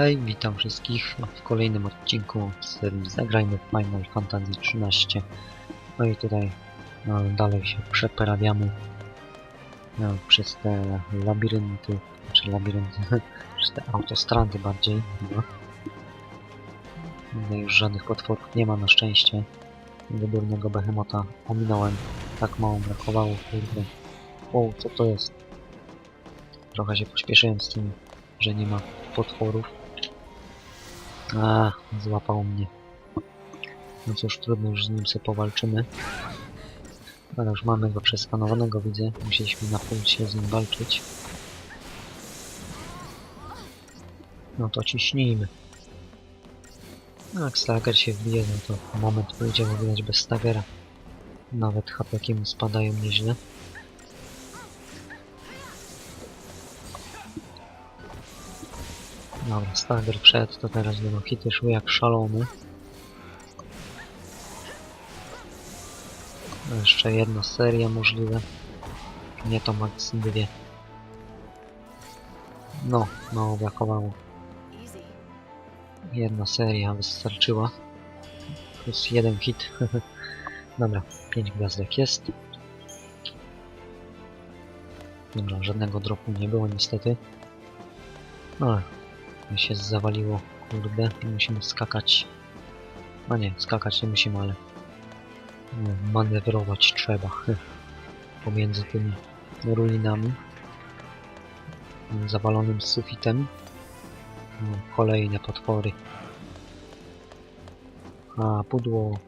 Hej, witam wszystkich w kolejnym odcinku serii Zagrajmy w Final Fantasy XIII. No i tutaj no, dalej się przeprawiamy no, przez te labirynty, czy labirynty, przez te autostrady bardziej. No. No już żadnych potworów nie ma na szczęście. Wybórnego behemota ominąłem. Tak mało brakowało, kurde. O, co to jest? Trochę się pośpieszyłem z tym, że nie ma potworów. A, złapał mnie. No cóż, trudno, już z nim sobie powalczymy. Ale już mamy go przeskanowanego, widzę. Musieliśmy na punkcie z nim walczyć. No to ciśnijmy. No, jak się wbije, no to moment pójdzie, bo widać bez Stagera. Nawet HP mu spadają nieźle. Dobra, Stagger wszedł, to teraz będą hity szły jak szalony. No, Jeszcze jedna seria możliwe. Nie to max dwie. No, mało brakowało. Easy. Jedna seria wystarczyła. Plus jeden hit. Dobra, pięć gwiazdek jest. Dobra, żadnego dropu nie było niestety. Ale mi się zawaliło, kurde, i musimy skakać. No nie, skakać nie musimy, ale no, manewrować trzeba pomiędzy tymi ruinami. Zawalonym sufitem. No, kolejne potwory. A, pudło.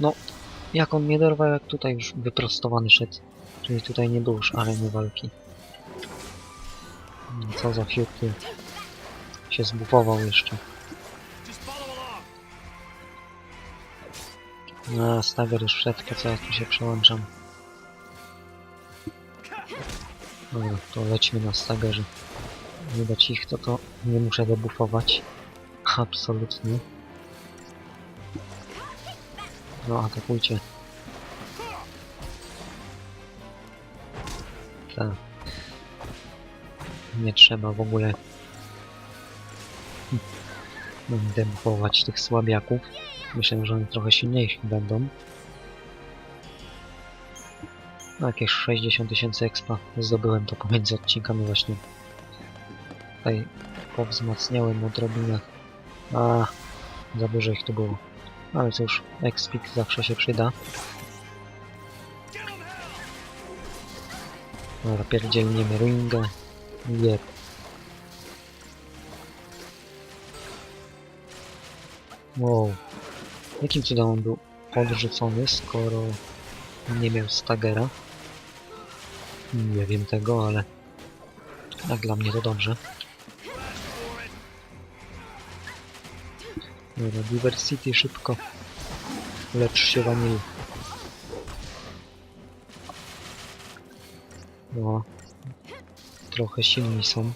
No, jak on mnie dorwał, jak tutaj już wyprostowany szedł. Czyli tutaj nie było już areny walki. No, Co za fiuty. Się zbufował jeszcze. No, Stager już wszedł, to co ja tu się przełączam. Dobra, to lećmy na Stagerze. Widać ich, to to nie muszę debufować. Absolutnie. No, atakujcie. Tak. Nie trzeba w ogóle debufować tych słabiaków. Myślę, że oni trochę silniejsi będą. No, jakieś 60 tysięcy expa zdobyłem to pomiędzy odcinkami właśnie. Tutaj powzmacniałem odrobinę. A, za dużo ich tu było. Ale cóż, expik zawsze się przyda. Dobra, pierdzielniemy ringę. Jeb. Wow. Jakim cudem on był odrzucony, skoro nie miał stagera? Nie wiem tego, ale jak dla mnie to dobrze. Dobra, Diversity szybko. Lecz się wanil. No. Trochę silni są.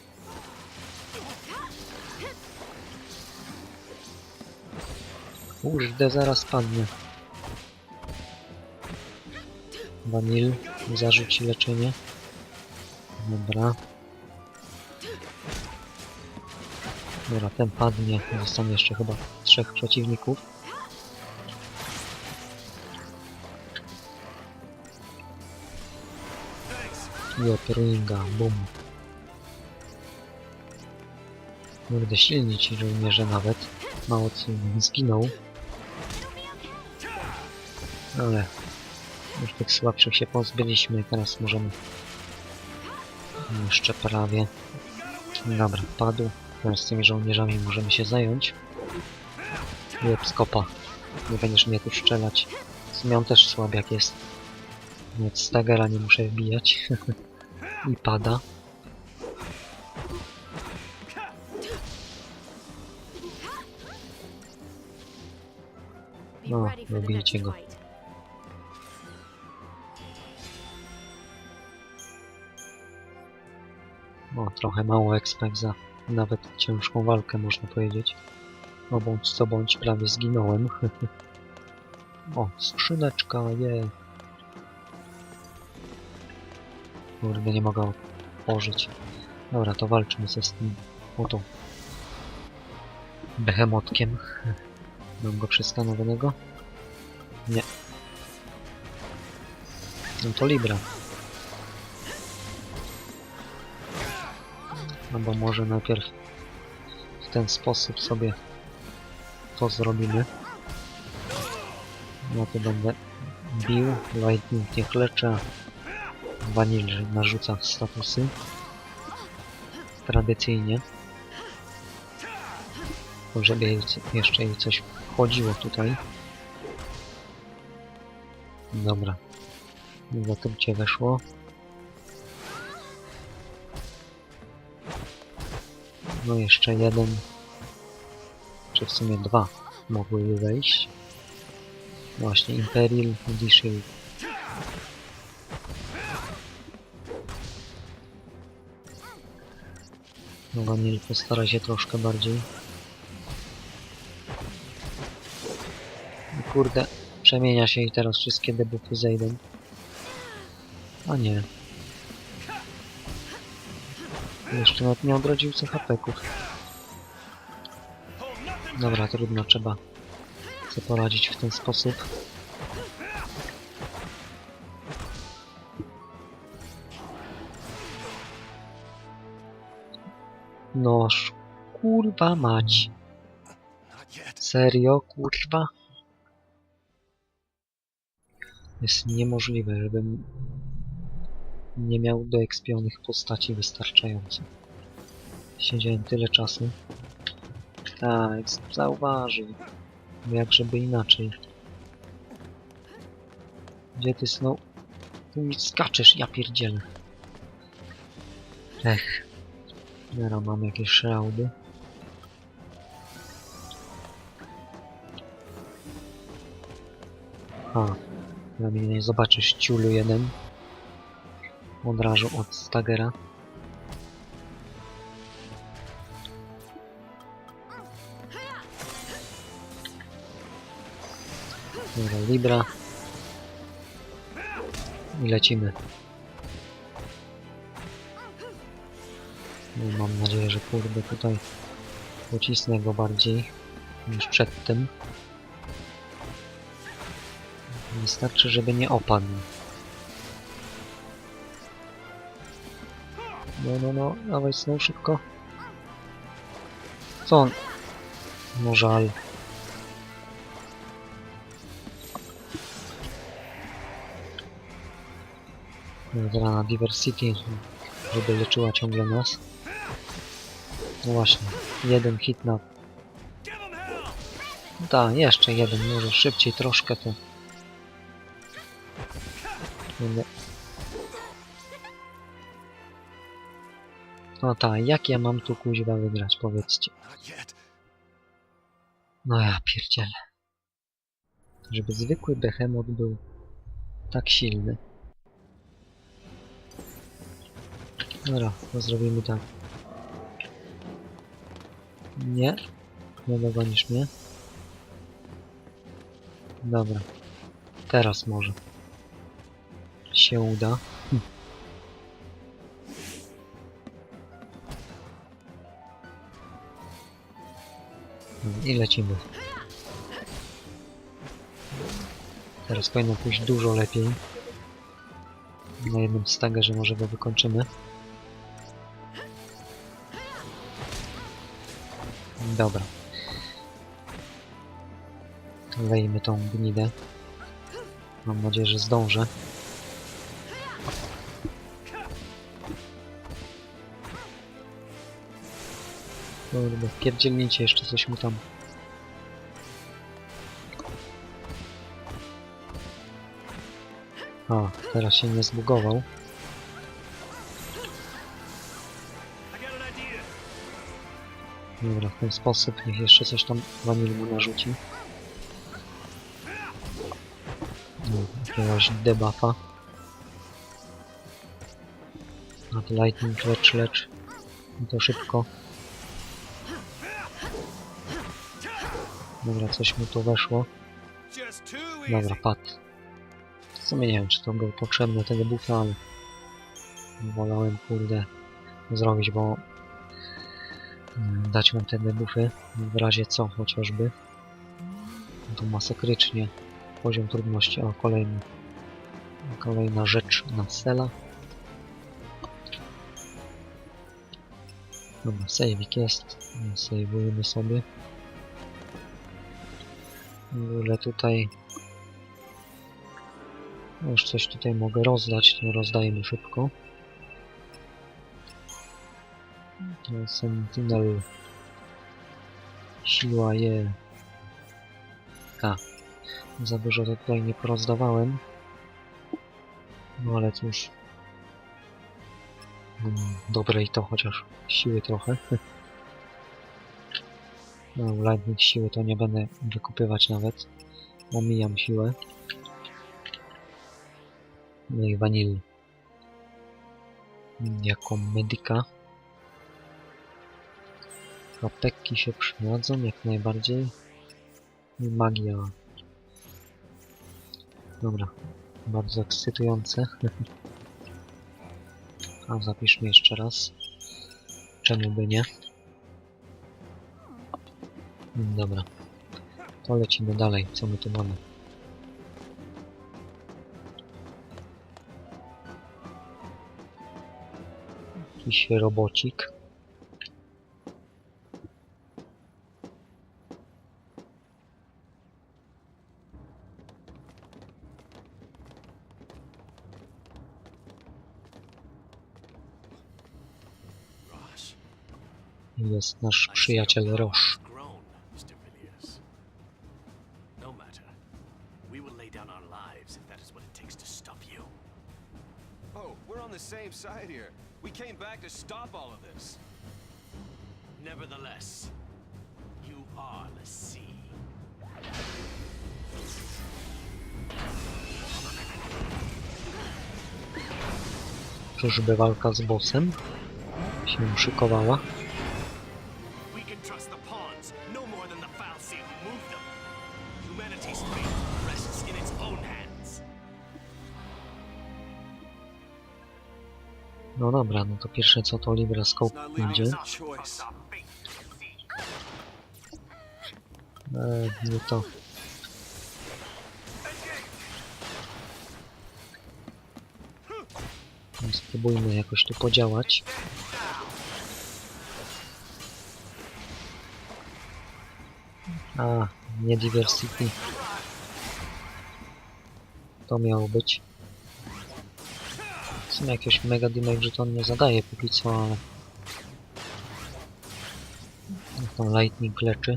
Kurde, zaraz padnie. Vanil zarzuci leczenie. Dobra. Dobra, ten padnie. Zostanie jeszcze chyba trzech przeciwników. Jop, ringa, bum. Kurde, silni ci żołnierze nawet. Mało co zginął. Ale już tych słabszych się pozbyliśmy, teraz możemy jeszcze prawie. Dobra, padł. Teraz tymi żołnierzami możemy się zająć. Jeb, skopa. Nie będziesz mnie tu strzelać. On też słabiak jest. Nawet Stagera nie muszę wbijać. I pada. No, next go. O, trochę mało expek za nawet ciężką walkę, można powiedzieć. No bądź co bądź, prawie zginąłem. o, skrzyneczka, je. Kurde, nie mogę pożyć. Dobra, to walczmy ze z tym oto behemotkiem. Mam go przeskanowanego? Nie. No to Libra. Albo może najpierw w ten sposób sobie to zrobimy. No to będę bił, Lightning niech leczy, Vanille narzuca statusy. Tradycyjnie. Co- jeszcze jej coś wchodziło tutaj. Dobra. Zatrucie weszło. No jeszcze jeden. Czy w sumie dwa mogłyby wejść. Właśnie Imperial Edition. No Vanil postara się troszkę bardziej. Kurde, przemienia się i teraz wszystkie debuffy zejdą. A nie. Jeszcze nawet nie odrodził CHP-ków. Dobra, trudno, trzeba sobie poradzić w ten sposób. Noż, kurwa mać. Serio, kurwa? Jest niemożliwe, żebym nie miał doekspionych postaci wystarczająco. Siedziałem tyle czasu. Tak, zauważył. Jak żeby inaczej. Gdzie ty snow? Tu mi skaczesz, ja pierdzielę. Ech. Teraz mam jakieś szraudy. A, mnie nie zobaczysz ciulu jeden. Od razu od Stagera. Dobra, Libra. I lecimy. No, mam nadzieję, że kurde tutaj pocisnę go bardziej niż przedtem. Wystarczy, żeby nie opadł. No, no, no, dawaj snow szybko. Co on? No żal. Dobra, Diversity, żeby leczyła ciągle nas. No właśnie, jeden hit na... Da, jeszcze jeden, może szybciej troszkę to... Będę... No tak, jak ja mam tu kuźwa wygrać, powiedzcie. No ja pierdzielę. Żeby zwykły behemoth był tak silny. Dobra, to zrobimy tak. Nie. Nie dogonisz mnie. Dobra. Teraz może. Się uda. I lecimy. Teraz powinno pójść dużo lepiej. Na jednym stagerze może go wykończymy. Dobra. Lejmy tą gnidę. Mam nadzieję, że zdążę. Kurde, pierdzielnijcie jeszcze coś mu tam. A, teraz się nie zbugował. Dobra, w ten sposób niech jeszcze coś tam Vanil mu narzuci. Jakiegoś debuffa. A to lightning lecz, lecz. I to szybko. Dobra, coś mu tu weszło. Dobra, padł. W sumie nie wiem, czy to był potrzebny tego buffa, ale wolałem kurde zrobić, bo mm, dać mu te debuffy w razie co chociażby. To masakrycznie poziom trudności. O, kolejny. Kolejna rzecz na sela. Dobra, saveik jest. Saveujemy sobie. Ogóle tutaj już coś tutaj mogę rozdać, to rozdajemy szybko. To Sentinel. Siła je. A. Za dużo tutaj nie porozdawałem. No ale cóż. Mm, Dobre i to chociaż siły trochę. No, lightning siły to nie będę wykupywać nawet. Omijam siłę. No i vanil. Jako medyka. Apteki się przydadzą jak najbardziej. I magia. Dobra. Bardzo ekscytujące. A zapiszmy jeszcze raz. Czemu by nie? Dobra. To lecimy dalej. Co my tu mamy? Jakiś robocik. Jest nasz przyjaciel your to stop all of this. Nevertheless, you are the sea. Czyżby walka z bossem się szykowała? To pierwsze co to Libra Scope choice. Eee, nie to. Spróbujmy jakoś tu podziałać. A, nie diversity. To miało być. Sumie jakiegoś mega damage to on nie zadaje póki co, ale... Niech tam lightning leczy.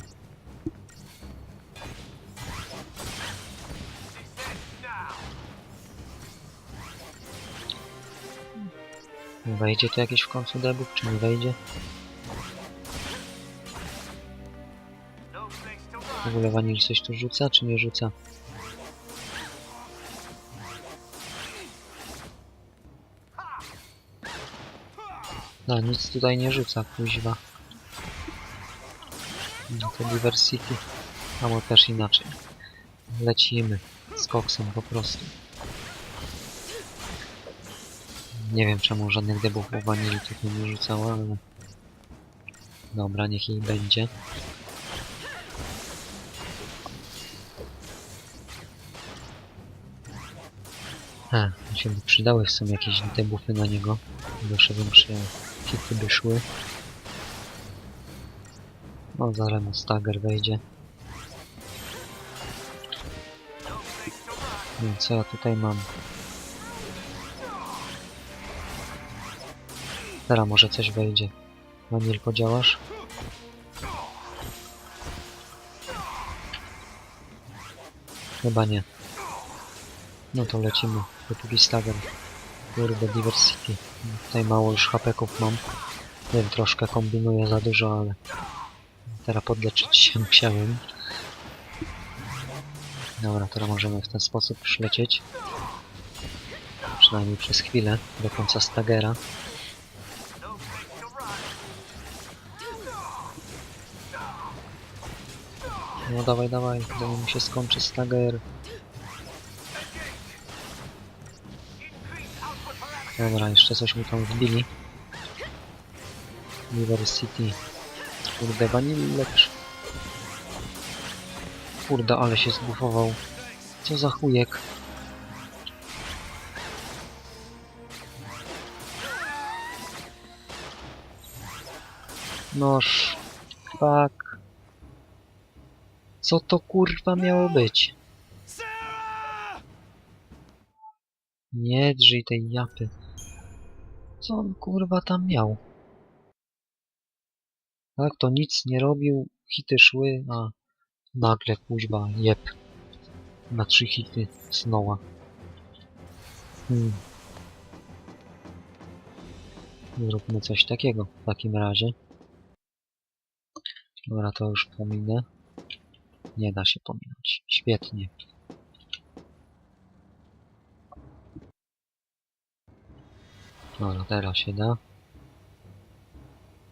Wejdzie tu jakiś w końcu debuff, czy nie wejdzie? W ogóle Vanil coś tu rzuca, czy nie rzuca? No, nic tutaj nie rzuca, kuźwa. No to Diversity. Albo też inaczej. Lecimy z koksem po prostu. Nie wiem czemu żadnych debuffów Vanili tutaj nie rzucała, ale... Dobra, niech jej będzie. A, mi się by przydały w sumie jakieś debuffy na niego. Jeszcze większe hity by szły. No, zaraz mu stagger wejdzie. Nie co ja tutaj mam. Teraz może coś wejdzie. Vanil, podziałasz? Chyba nie. No to lecimy. Dopóki stagger. Kurde, diversity. Tutaj mało już hapeków mam. Wiem, troszkę kombinuję za dużo, ale... Teraz podleczyć się musiałem. Dobra, teraz możemy w ten sposób przylecieć. Przynajmniej przez chwilę, do końca stagera. No dawaj, dawaj, zanim mi się skończy stager. Dobra, jeszcze coś mu tam wbili. River City. Kurde, Vanille też. Kurde, ale się zbufował. Co za chujek. Noż. Fuck. Co to kurwa miało być? Nie drżyj tej japy. Co on kurwa tam miał? Tak, to nic nie robił, hity szły, a nagle kuźba, jeb. Na trzy hity Snowa. Hmm. Zróbmy coś takiego w takim razie. Dobra, to już pominę. Nie da się pominąć. Świetnie. Dobra, teraz się da.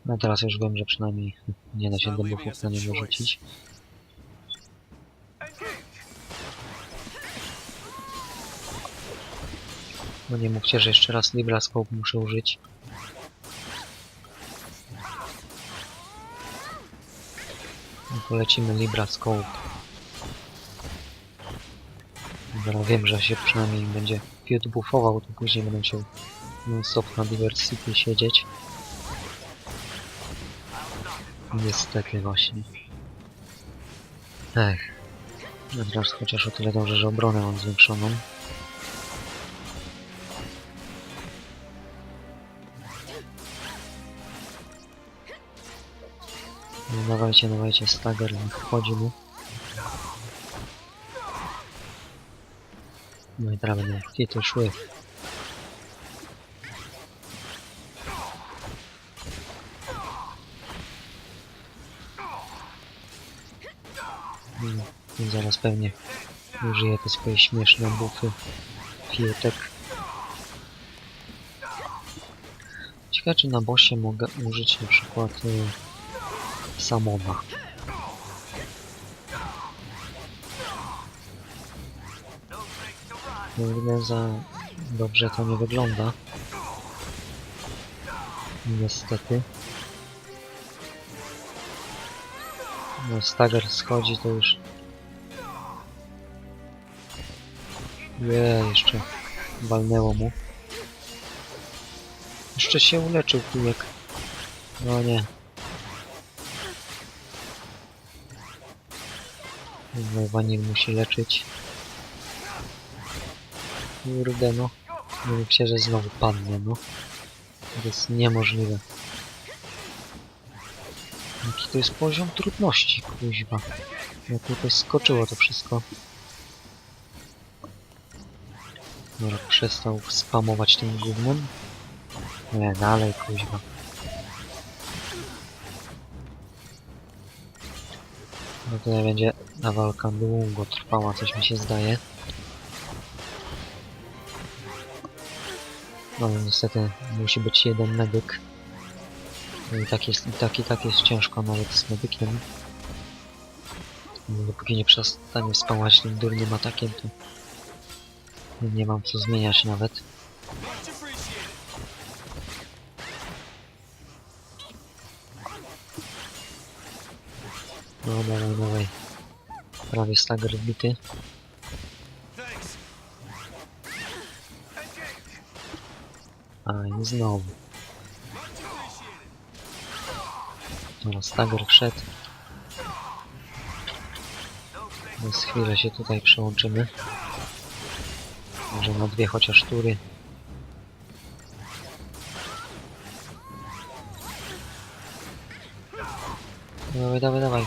No teraz już wiem, że przynajmniej nie da się debuffów na niego rzucić. No nie mówcie, że jeszcze raz Libra Scope muszę użyć. No to lecimy Libra Scope. Dobra, wiem, że się przynajmniej będzie fiut buffował, to później będę się non-stop na Diversity siedzieć. Niestety właśnie. Ech. Teraz chociaż o tyle dobrze, że obronę mam zwiększoną. No dawajcie, dawajcie, stagger, niech wchodzi mu. No i teraz będą hity szły. Mm, I zaraz pewnie użyję te swoje śmieszne bufy fiutek. Ciekawe czy na bossie mogę użyć na przykład y, Samona. Kurde, za dobrze to nie wygląda. Niestety. No, Stagger schodzi to już. Je, jeszcze walnęło mu. Jeszcze się uleczył kujek. No nie. No, Vanil musi leczyć. Kurde no. Nie się, że znowu padnie, no. To jest niemożliwe. Jaki to jest poziom trudności, kuźwa. Jak tutaj skoczyło to wszystko. Dobra, przestał spamować tym gównem. Nie, dalej, kuźwa. No tutaj będzie ta walka długo trwała, coś mi się zdaje. No niestety musi być jeden medyk. No I tak jest, i tak i tak jest ciężko nawet z medykiem. No, Dopóki nie przestanie spawać tym durnym atakiem, to nie mam co zmieniać nawet. No dawaj, dawaj. Prawie stagger wbity. A i znowu. Stagger wszedł. Więc chwilę się tutaj przełączymy. Może na dwie chociaż tury. Dawaj, dawaj, dawaj.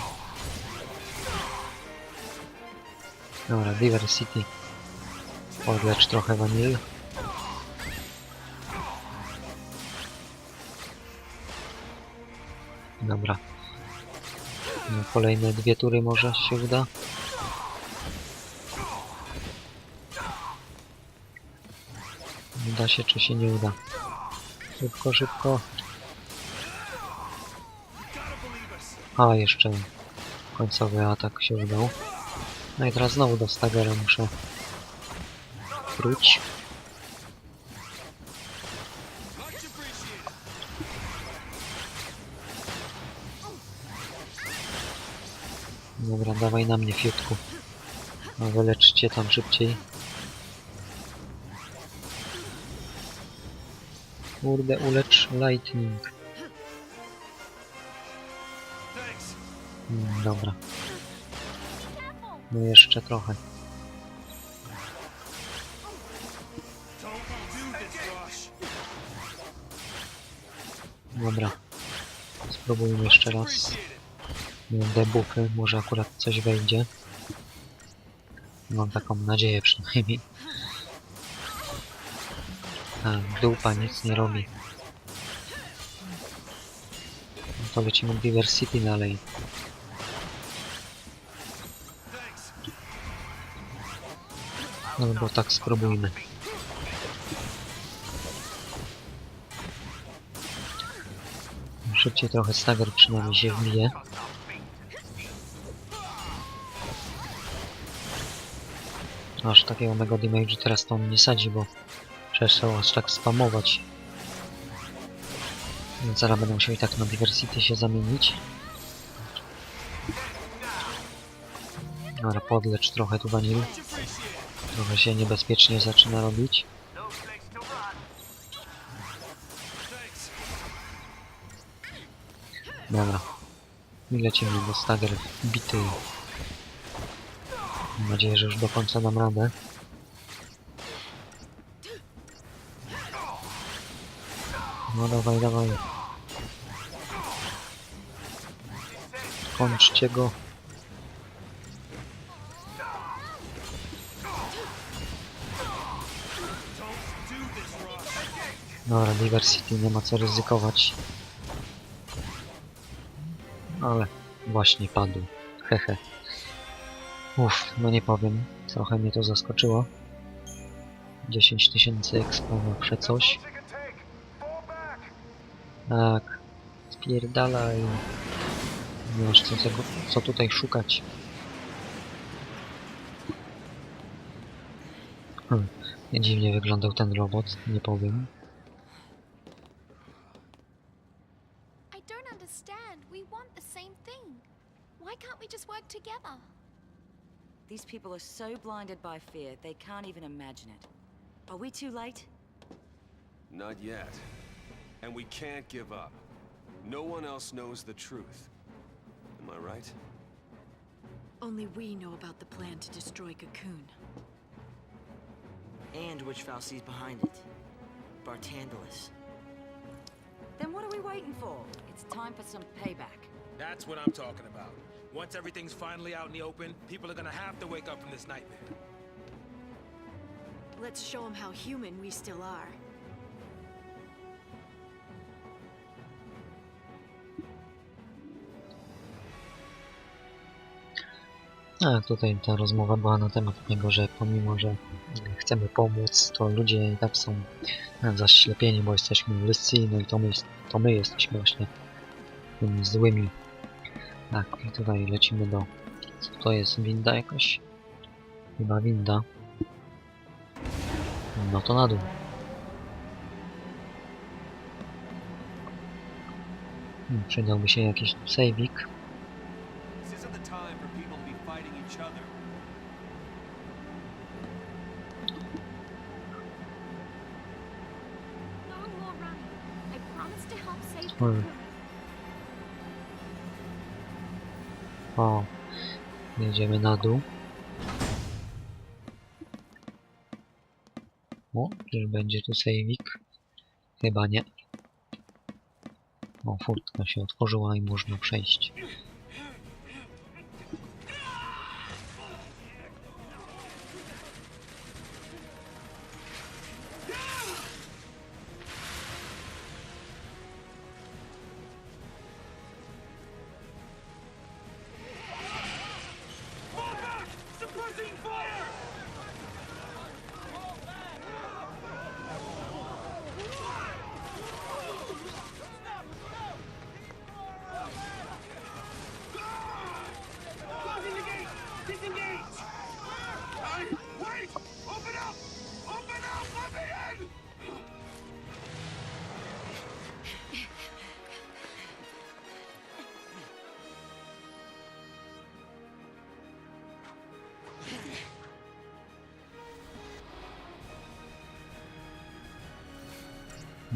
Dobra, Diversity. Odlecz trochę vanil. Dobra. No, kolejne dwie tury może się uda. uda się, czy się nie uda. Szybko, szybko. A, jeszcze końcowy atak się udał. No i teraz znowu do Stagera muszę wróć. Dobra, dawaj na mnie, fiutku. A wyleczcie tam szybciej. Kurde, ulecz lightning. Thanks. Mm, dobra. No jeszcze trochę. Dobra. Spróbujmy jeszcze raz. Debuffy, może akurat coś wejdzie. Mam taką nadzieję przynajmniej. A, dupa nic nie robi. No to lecimy Diversity dalej. Thanks. No bo tak spróbujmy. Szybciej trochę stagger przynajmniej się wbije. Aż takiego mega damage teraz to on nie sadzi, bo przestał aż tak spamować. Więc zaraz będę musiał i tak na diversity się zamienić. Ale podlecz trochę tu vanil. Trochę się niebezpiecznie zaczyna robić. No. Dobra. I lecimy, bo stagger bity. Mam nadzieję, że już do końca dam radę. No dawaj, dawaj. Kończcie go. Dobra, Diversity nie ma co ryzykować. Ale właśnie padł. Hehe. Uff, no nie powiem. Trochę mnie to zaskoczyło. 10 tysięcy expo zawsze coś. Tak. Spierdalaj. Nie masz co, tego, co tutaj szukać. Hmm. Dziwnie wyglądał ten robot, nie powiem. I don't understand. We want the same thing. Why can't we just work together? These people are so blinded by fear, they can't even imagine it. Are we too late? Not yet. And we can't give up. No one else knows the truth. Am I right? Only we know about the plan to destroy Cocoon. And which Falsi's behind it. Bartandalus. Then what are we waiting for? It's time for some payback. That's what I'm talking about. Once everything's finally out in the open, people are gonna have to wake up from this nightmare. Let's show them how human we still are. A tutaj ta rozmowa była na temat tego, że pomimo, że chcemy pomóc, to ludzie i tak są zaślepieni, bo jesteśmy lyscy, no i to my, to my jesteśmy właśnie tymi złymi. Tak, i tutaj lecimy do... Co to jest? Winda jakaś? Chyba winda. No to na dół. Hmm, Przydałby się jakiś saveik. This isn't the time for people to be fighting each other. No more running. I promise to help save Hmm. O, jedziemy na dół. O, czy będzie tu sejwik? Chyba nie. O, furtka się otworzyła i można przejść.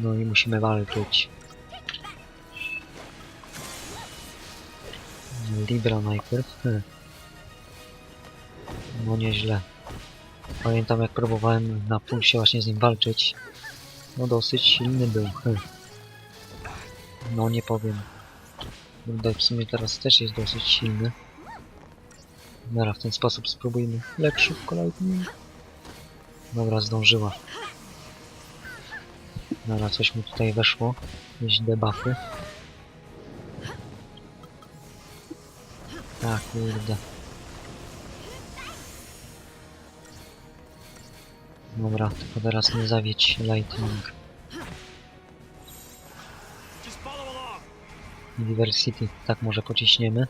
No i musimy walczyć. Libra najpierw. No nieźle. Pamiętam jak próbowałem na pulsie właśnie z nim walczyć. No dosyć silny był. No nie powiem. Kurde, w sumie teraz też jest dosyć silny. Dobra, w ten sposób spróbujmy. Lecz szybko Lightning. Dobra, zdążyła. Dobra, coś mu tutaj weszło. Jakieś debuffy. Tak, kurde. Dobra, tylko teraz nie zawiedź Lightning. Diversity, tak może pociśniemy.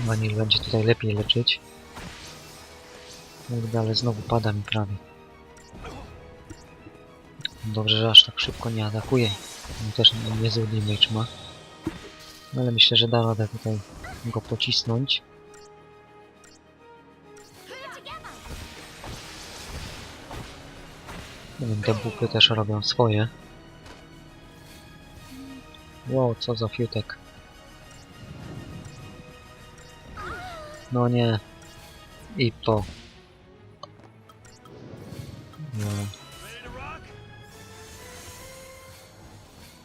Vanil będzie tutaj lepiej leczyć. Kurde, ale znowu pada mi prawie. Dobrze, że aż tak szybko nie atakuje. On też niezły damage ma. No ale myślę, że da radę tutaj go pocisnąć. Wiem, te bupy też robią swoje. Wow, co za fiutek. No nie. I po.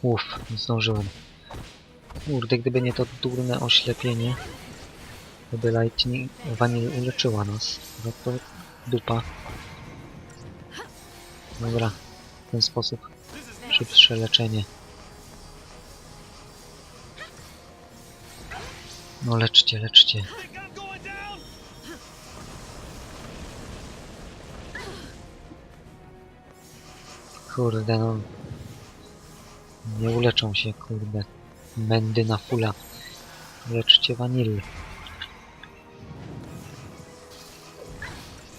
Uff, nie zdążyłem. Kurde, gdyby nie to durne oślepienie, to by Lightning Vanil uleczyła nas. No to dupa. Dobra, w ten sposób szybsze leczenie. No leczcie, leczcie. Kurde no. Nie uleczą się, kurde. Mędy na fula. Leczcie Vanil.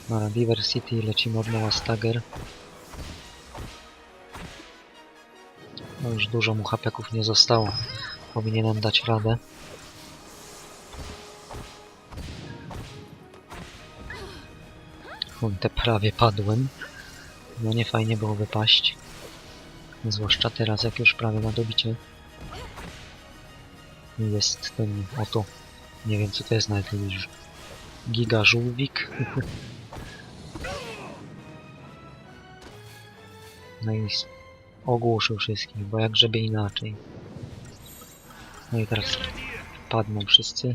Dobra, Beaver City lecimy od nowa Stagger. No już dużo mu hapeków nie zostało. Powinienem dać radę. Kurde, prawie padłem. No nie fajnie było wypaść. Zwłaszcza teraz, jak już prawie na dobicie. Jest ten oto. Nie wiem co to jest nawet jakiś giga żółwik. no i ogłuszył wszystkich, bo jak żeby inaczej. No i teraz padną wszyscy.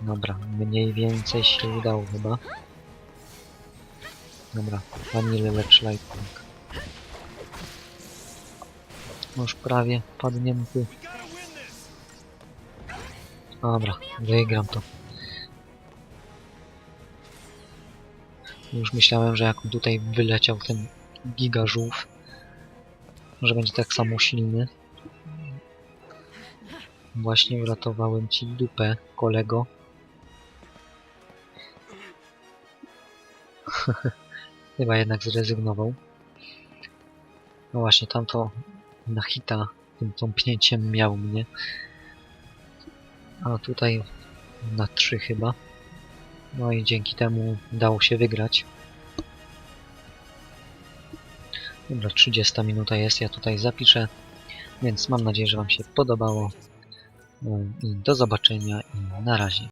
Dobra, mniej więcej się udało chyba. Dobra, Vanille lecz Lightning. Już prawie padnięty. This. Dobra, wygram to. Już myślałem, że jak tutaj wyleciał ten gigażółw, że będzie tak samo silny. Właśnie uratowałem ci dupę, kolego. Chyba jednak zrezygnował. No właśnie, tamto na hita tym tąpnięciem miał mnie. A tutaj na 3 chyba. No i dzięki temu dało się wygrać. Dobra, 30 minuta jest, ja tutaj zapiszę. Więc mam nadzieję, że Wam się podobało. No i do zobaczenia i na razie.